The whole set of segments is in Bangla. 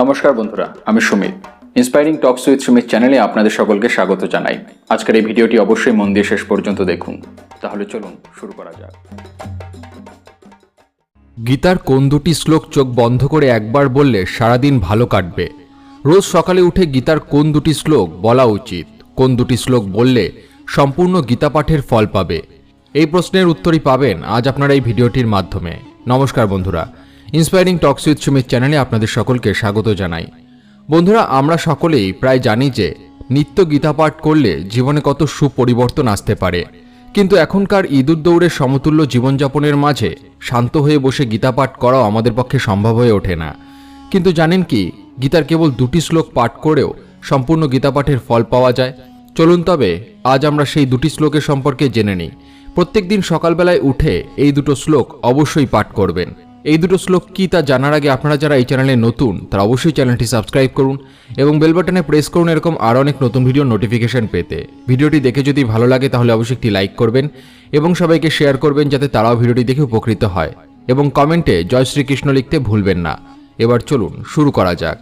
নমস্কার বন্ধুরা, আমি Sumit. Inspiring talks with Sumit চ্যানেলে আপনাদের সকলকে স্বাগত জানাই। আজকের এই ভিডিওটি অবশ্যই মন দিয়ে শেষ পর্যন্ত দেখুন। তাহলে চলুন শুরু করা যাক। গীতার কোন দুটি শ্লোক চোখ বন্ধ করে একবার বললে সারাদিন ভালো কাটবে? রোজ সকালে উঠে গীতার কোন দুটি শ্লোক বলা উচিত? কোন দুটি শ্লোক বললে সম্পূর্ণ গীতা পাঠের ফল পাবে? এই প্রশ্নের উত্তরই পাবেন আজ আপনারা এই ভিডিওটির মাধ্যমে। নমস্কার বন্ধুরা ইন্সপায়ারিং টকস উইথ সুমিত চ্যানেলে আপনাদের সকলকে স্বাগত জানাই। বন্ধুরা, আমরা সকলেই প্রায় জানি যে নিত্য গীতা পাঠ করলে জীবনে কত সুপরিবর্তন আসতে পারে। কিন্তু এখনকার ইঁদুর দৌড়ের সমতুল্য জীবনযাপনের মাঝে শান্ত হয়ে বসে গীতা পাঠ করাও আমাদের পক্ষে সম্ভব হয়ে ওঠে না। কিন্তু জানেন কি, গীতার কেবল দুটি শ্লোক পাঠ করেও সম্পূর্ণ গীতা পাঠের ফল পাওয়া যায়। চলুন তবে, আজ আমরা সেই দুটি শ্লোকের সম্পর্কে জেনে নিই। প্রত্যেক দিন সকালবেলায় উঠে এই দুটো শ্লোক অবশ্যই পাঠ করবেন। এই দুটো শ্লোক কি তা জানার আগে আপনারা যারা এই চ্যানেলে নতুন, তারা অবশ্যই চ্যানেলটি সাবস্ক্রাইব করুন এবং বেল বাটনে প্রেস করুন এরকম আরও অনেক নতুন ভিডিও নোটিফিকেশন পেতে। ভিডিওটি দেখে যদি ভালো লাগে তাহলে অবশ্যই একটি লাইক করবেন এবং সবাইকে শেয়ার করবেন যাতে তারাও ভিডিওটি দেখে উপকৃত হয়। এবং কমেন্টে জয় শ্রীকৃষ্ণ লিখতে ভুলবেন না। এবার চলুন, শুরু করা যাক।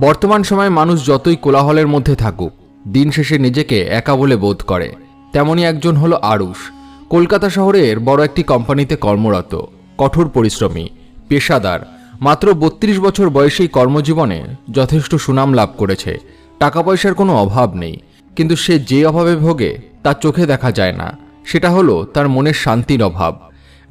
বর্তমান সময়ে মানুষ যতই কোলাহলের মধ্যে থাকুক, দিন শেষে নিজেকে একা বলে বোধ করে। তেমনই একজন হলো আরুষ। কলকাতা শহরের বড় একটি কোম্পানিতে কর্মরত। কঠোর পরিশ্রমী, পেশাদার, মাত্র বত্রিশ বছর বয়সেই কর্মজীবনে যথেষ্ট সুনাম লাভ করেছে। টাকা পয়সার কোনো অভাব নেই, কিন্তু সে যে অভাবে ভোগে তার চোখে দেখা যায় না। সেটা হলো তার মনের শান্তির অভাব।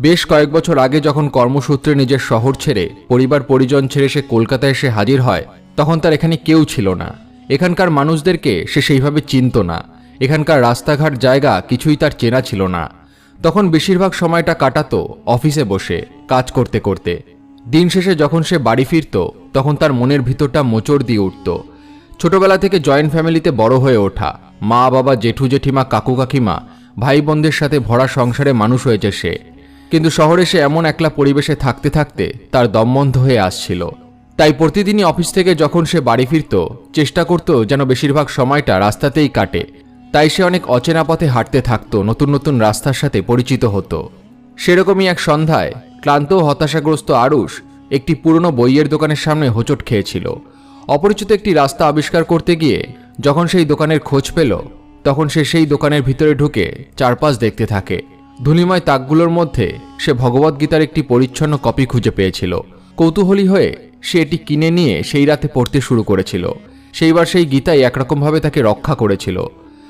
বেশ কয়েক বছর আগে যখন কর্মসূত্রে নিজের শহর ছেড়ে পরিবার পরিজন ছেড়ে সে কলকাতায় এসে হাজির হয়, তখন তার এখানে কেউ ছিল না। এখানকার মানুষদেরকে সে সেইভাবে চিনত না। এখানকার রাস্তাঘাট জায়গা কিছুই তার চেনা ছিল না। তখন বেশিরভাগ সময়টা কাটাতো অফিসে বসে, কাজ করতে করতে। দিন শেষে যখন সে বাড়ি ফিরত, তখন তার মনের ভিতরটা মোচড় দিয়ে উঠত। ছোটবেলা থেকে জয়েন্ট ফ্যামিলিতে বড় হয়ে ওঠা, মা, বাবা, জেঠু, জেঠিমা, কাকু, কাকিমা ভাই বোনদের সাথে ভরা সংসারে মানুষ হয়েছে সে। কিন্তু শহরে সে এমন একলা পরিবেশে থাকতে থাকতে তার দমবন্ধ হয়ে আসছিল। তাই প্রতিদিনই অফিস থেকে যখন সে বাড়ি ফিরত, চেষ্টা করত যেন বেশিরভাগ সময়টা রাস্তাতেই কাটে। তাই সে অনেক অচেনা পথে হাঁটতে থাকতো, নতুন নতুন রাস্তার সাথে পরিচিত হতো। সেরকমই এক সন্ধ্যায় ক্লান্ত হতাশাগ্রস্ত আরুষ একটি পুরনো বইয়ের দোকানের সামনে হোঁচট খেয়েছিল। অপরিচিত একটি রাস্তা আবিষ্কার করতে গিয়ে যখন সেই দোকানের খোঁজ পেল, তখন সে সেই দোকানের ভিতরে ঢুকে চারপাশ দেখতে থাকে। ধুলিময় তাকগুলোর মধ্যে সে ভগবদ্গীতার একটি পরিচ্ছন্ন কপি খুঁজে পেয়েছিল। কৌতূহলী হয়ে সে এটি কিনে নিয়ে সেই রাতে পড়তে শুরু করেছিল। সেইবার সেই গীতাই একরকমভাবে তাকে রক্ষা করেছিল।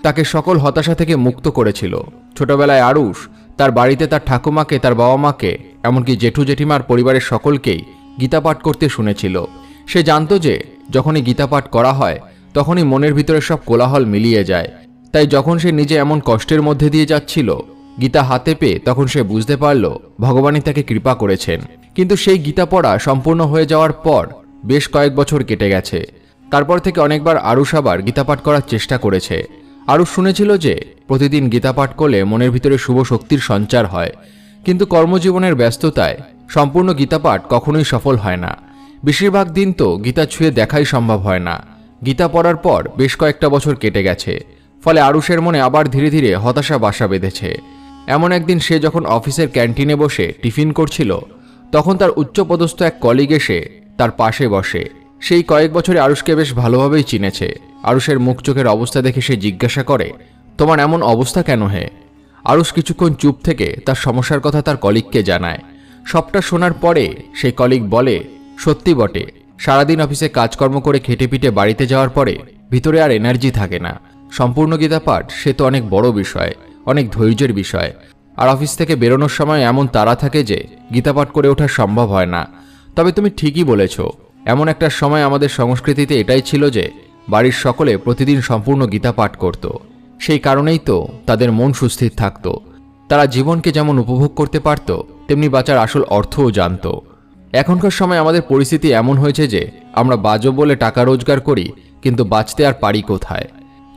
তাকে সকল হতাশা থেকে মুক্ত করেছিল। ছোটবেলায় আরুষ তার বাড়িতে তার ঠাকুমাকে, তার বাবা মাকে এমনকি জেঠু জেঠিমার পরিবারের সকলকেই গীতা পাঠ করতে শুনেছিল। সে জানতো যে, যখনই গীতা পাঠ করা হয়, তখনই মনের ভিতরে সব কোলাহল মিলিয়ে যায়। তাই যখন সে নিজে এমন কষ্টের মধ্যে দিয়ে যাচ্ছিল, গীতা হাতে পেয়ে তখন সে বুঝতে পারল, ভগবানই তাকে কৃপা করেছেন। কিন্তু সেই গীতা পড়া সম্পূর্ণ হয়ে যাওয়ার পর বেশ কয়েক বছর কেটে গেছে। তারপর থেকে অনেকবার আরুষ আবার গীতা পাঠ করার চেষ্টা করেছে। আরুষ শুনেছিল যে, প্রতিদিন গীতা পাঠ করলে মনের ভিতরে শুভ শক্তির সঞ্চার হয়। কিন্তু কর্মজীবনের ব্যস্ততায় সম্পূর্ণ গীতা পাঠ কখনোই সফল হয় না। বেশিরভাগ দিন তো গীতা ছুঁয়ে দেখাই সম্ভব হয় না। গীতা পড়ার পর বেশ কয়েকটা বছর কেটে গেছে। ফলে আরুষের মনে আবার ধীরে ধীরে হতাশা বাসা বেঁধেছে। এমন একদিন সে যখন অফিসের ক্যান্টিনে বসে টিফিন করছিল, তখন তার উচ্চপদস্থ এক কলিগ এসে তার পাশে বসে। সেই কয়েক বছরে আরুষকে বেশ ভালোভাবেই চিনেছে। আরুষের মুখ চোখের অবস্থা দেখে সে জিজ্ঞাসা করে, তোমার এমন অবস্থা কেন হে? আরুষ কিছুক্ষণ চুপ থেকে তার সমস্যার কথা তার কলিগকে জানায়। সবটা শোনার পরে সেই কলিগ বলে, সত্যি বটে। সারাদিন অফিসে কাজকর্ম করে খেটে পিটে বাড়িতে যাওয়ার পরে ভিতরে আর এনার্জি থাকে না। সম্পূর্ণ গীতা পাঠ সে তো অনেক বড় বিষয়, অনেক ধৈর্যের বিষয়। আর অফিস থেকে বেরোনোর সময় এমন তাড়া থাকে যে গীতা পাঠ করে ওঠা সম্ভব হয় না। তবে তুমি ঠিকই বলেছ এমন একটা সময় আমাদের সংস্কৃতিতে এটাই ছিল যে বাড়ির সকলে প্রতিদিন সম্পূর্ণ গীতা পাঠ করত। সেই কারণেই তো তাদের মন সুস্থির থাকত। তারা জীবনকে যেমন উপভোগ করতে পারত, তেমনি বাঁচার আসল অর্থও জানত। এখনকার সময় আমাদের পরিস্থিতি এমন হয়েছে যে আমরা বাজো বলে টাকা রোজগার করি, কিন্তু বাঁচতে আর পারি কোথায়?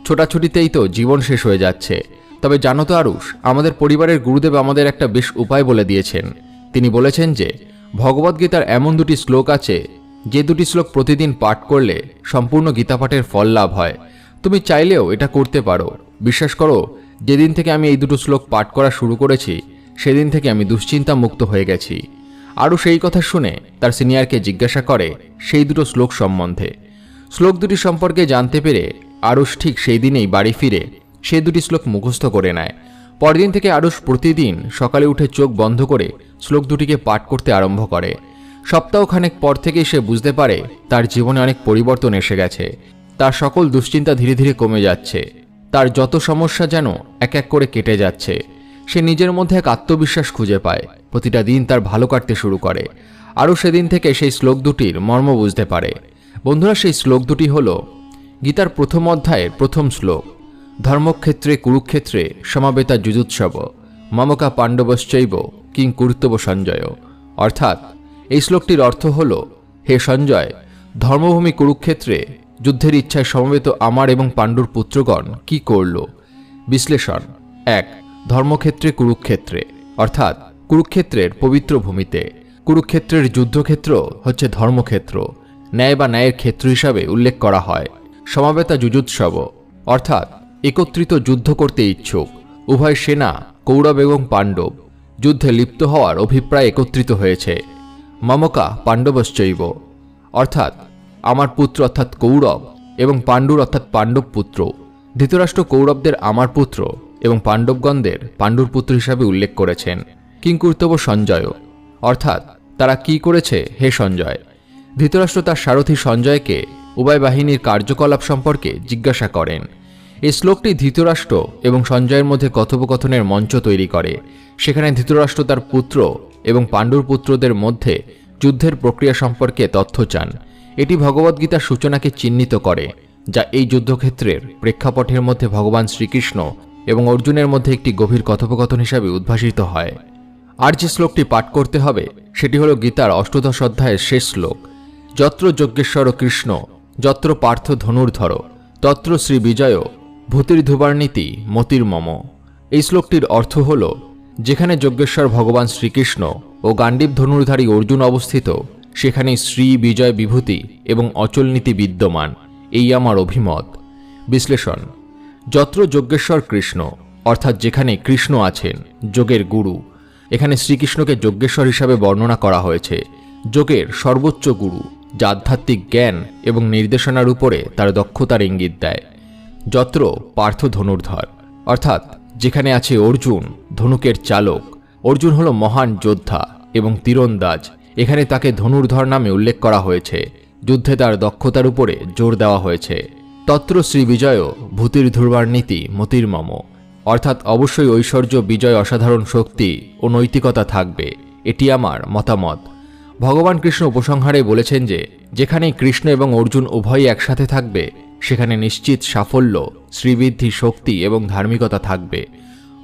ছোটাছুটিতেই তো জীবন শেষ হয়ে যাচ্ছে। তবে জানো তো আরুষ, আমাদের পরিবারের গুরুদেব আমাদের একটা বেশ উপায় বলে দিয়েছেন। তিনি বলেছেন যে, ভগবদ্গীতার এমন দুটি শ্লোক আছে যে দুটি শ্লোক প্রতিদিন পাঠ করলে সম্পূর্ণ গীতাপাঠের ফল লাভ হয়। তুমি চাইলেও এটা করতে পারো। বিশ্বাস করো, যেদিন থেকে আমি এই দুটো শ্লোক পাঠ করা শুরু করেছি, সেদিন থেকে আমি দুশ্চিন্তা মুক্ত হয়ে গেছি। আরও সেই কথা শুনে তার সিনিয়রকে জিজ্ঞাসা করে সেই দুটো শ্লোক সম্বন্ধে। শ্লোক দুটি সম্পর্কে জানতে পেরে আরুষ ঠিক সেই দিনেই বাড়ি ফিরে সেই দুটি শ্লোক মুখস্থ করে নেয়। পরদিন থেকে আরুষ প্রতিদিন সকালে উঠে চোখ বন্ধ করে শ্লোক দুটিকে পাঠ করতে আরম্ভ করে। সপ্তাহখানেক পর থেকেই সে বুঝতে পারে তার জীবনে অনেক পরিবর্তন এসে গেছে। তার সকল দুশ্চিন্তা ধীরে ধীরে কমে যাচ্ছে। তার যত সমস্যা যেন এক এক করে কেটে যাচ্ছে। সে নিজের মধ্যে এক আত্মবিশ্বাস খুঁজে পায়। প্রতিটা দিন তার ভালো কাটতে শুরু করে। আরও সেদিন থেকে সেই শ্লোক দুটির মর্ম বুঝতে পারে। বন্ধুরা, সেই শ্লোক দুটি হল গীতার প্রথম অধ্যায়ের প্রথম শ্লোক। ধর্মক্ষেত্রে কুরুক্ষেত্রে সমাবেতা যুজুৎসব। মমকা পাণ্ডবশ্চৈব কিং কুরুত্তব সঞ্জয়। অর্থাৎ এই শ্লোকটির অর্থ হল, হে সঞ্জয়, ধর্মভূমি কুরুক্ষেত্রে যুদ্ধের ইচ্ছায় সমবেত আমার এবং পাণ্ডুর পুত্রগণ কি করল? বিশ্লেষণ, এক, ধর্মক্ষেত্রে কুরুক্ষেত্রে, অর্থাৎ কুরুক্ষেত্রের পবিত্র ভূমিতে। কুরুক্ষেত্রের যুদ্ধক্ষেত্র হচ্ছে ধর্মক্ষেত্র, ন্যায় বা ন্যায়ের ক্ষেত্র হিসাবে উল্লেখ করা হয়। সমাবেতা যুজুৎসব, অর্থাৎ একত্রিত যুদ্ধ করতে ইচ্ছুক, উভয় সেনা, কৌরব এবং পাণ্ডব, যুদ্ধে লিপ্ত হওয়ার অভিপ্রায় একত্রিত হয়েছে। মমকা পাণ্ডবশ্চৈব অর্থাৎ আমার পুত্র অর্থাৎ কৌরব এবং পাণ্ডুর অর্থাৎ পাণ্ডব পুত্র। ধৃতরাষ্ট্র কৌরবদের আমার পুত্র এবং পাণ্ডবগণদের পাণ্ডুর পুত্র হিসাবে উল্লেখ করেছেন। কিংকর্তব্য সঞ্জয়। অর্থাৎ তারা কি করেছে হে সঞ্জয়? ধৃতরাষ্ট্র তার সারথী সঞ্জয়কে উভয় বাহিনীর কার্যকলাপ সম্পর্কে জিজ্ঞাসা করেন। এই শ্লোকটি ধৃতরাষ্ট্র এবং সঞ্জয়ের মধ্যে কথোপকথনের মঞ্চ তৈরি করে। সেখানে ধৃতরাষ্ট্র তার পুত্র এবং পাণ্ডুর পুত্রদের মধ্যে যুদ্ধের প্রক্রিয়া সম্পর্কে তথ্য চান। এটি ভগবদ্গীতার সূচনাকে চিহ্নিত করে, যা এই যুদ্ধক্ষেত্রের প্রেক্ষাপটের মধ্যে ভগবান শ্রীকৃষ্ণ এবং অর্জুনের মধ্যে একটি গভীর কথোপকথন হিসাবে উদ্ভাসিত হয়। আর যে শ্লোকটি পাঠ করতে হবে, সেটি হল গীতার অষ্টদশ অধ্যায়ের শেষ শ্লোক। যত্র যজ্ঞেশ্বর কৃষ্ণ, যত্র পার্থ ধনুর্ধর, তত্র শ্রী বিজয় ভূতির ধুবার্নীতি মতির মম। এই শ্লোকটির অর্থ হল, যেখানে যজ্ঞেশ্বর ভগবান শ্রীকৃষ্ণ ও গান্ডীব ধনুর্ধারী অর্জুন অবস্থিত সেখানে শ্রী বিজয় বিভূতি এবং অচল নীতি বিদ্যমান। এই আমার অভিমত। বিশ্লেষণ। যত্র যজ্ঞেশ্বর কৃষ্ণ, অর্থাৎ যেখানে কৃষ্ণ আছেন, যোগের গুরু, এখানে শ্রীকৃষ্ণকে যজ্ঞেশ্বর হিসাবে বর্ণনা করা হয়েছে। যোগের সর্বোচ্চ গুরু, যা আধ্যাত্মিক জ্ঞান এবং নির্দেশনার উপরে তার দক্ষতার ইঙ্গিত দেয়। যত্র পার্থ ধনুর্ধর। অর্থাৎ যেখানে আছে অর্জুন, ধনুকের চালক। অর্জুন হল মহান যোদ্ধা এবং তীরন্দাজ। এখানে তাকে ধনুর্ধর নামে উল্লেখ করা হয়েছে। যুদ্ধে তার দক্ষতার উপরে জোর দেওয়া হয়েছে। তত্র শ্রী বিজয় ভূতির ধ্রুবার নীতি মতির মম অর্থাৎ অবশ্যই ঐশ্বর্য, বিজয়, অসাধারণ শক্তি ও নৈতিকতা থাকবে। এটি আমার মতামত। ভগবান কৃষ্ণ উপসংহারে বলেছেন যে, যেখানেই কৃষ্ণ এবং অর্জুন উভয়ই একসাথে থাকবে সেখানে নিশ্চিত সাফল্য, শ্রীবৃদ্ধি, শক্তি এবং ধার্মিকতা থাকবে।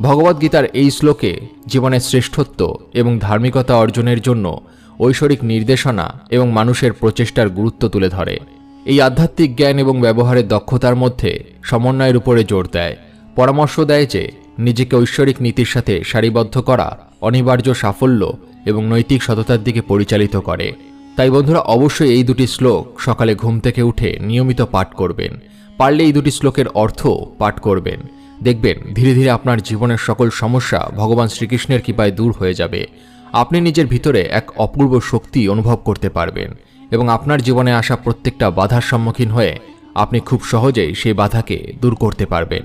ভগবদ্গীতার এই শ্লোকে জীবনের শ্রেষ্ঠত্ব এবং ধার্মিকতা অর্জনের জন্য ঐশ্বরিক নির্দেশনা এবং মানুষের প্রচেষ্টার গুরুত্ব তুলে ধরে। এই আধ্যাত্মিক জ্ঞান এবং ব্যবহারের দক্ষতার মধ্যে সমন্বয়ের উপরে জোর দেয়। পরামর্শ দেয় যে, নিজেকে ঐশ্বরিক নীতির সাথে সারিবদ্ধ করা অনিবার্য সাফল্য এবং নৈতিক সততার দিকে পরিচালিত করে। তাই বন্ধুরা অবশ্যই এই দুটি শ্লোক সকালে ঘুম থেকে উঠে নিয়মিত পাঠ করবেন। পারলে এই দুটি শ্লোকের অর্থ পাঠ করবেন। দেখবেন, ধীরে ধীরে আপনার জীবনের সকল সমস্যা ভগবান শ্রীকৃষ্ণের কৃপায় দূর হয়ে যাবে। আপনি নিজের ভিতরে এক অপূর্ব শক্তি অনুভব করতে পারবেন এবং আপনার জীবনে আসা প্রত্যেকটা বাধার সম্মুখীন হয়ে আপনি খুব সহজেই সেই বাধাকে দূর করতে পারবেন।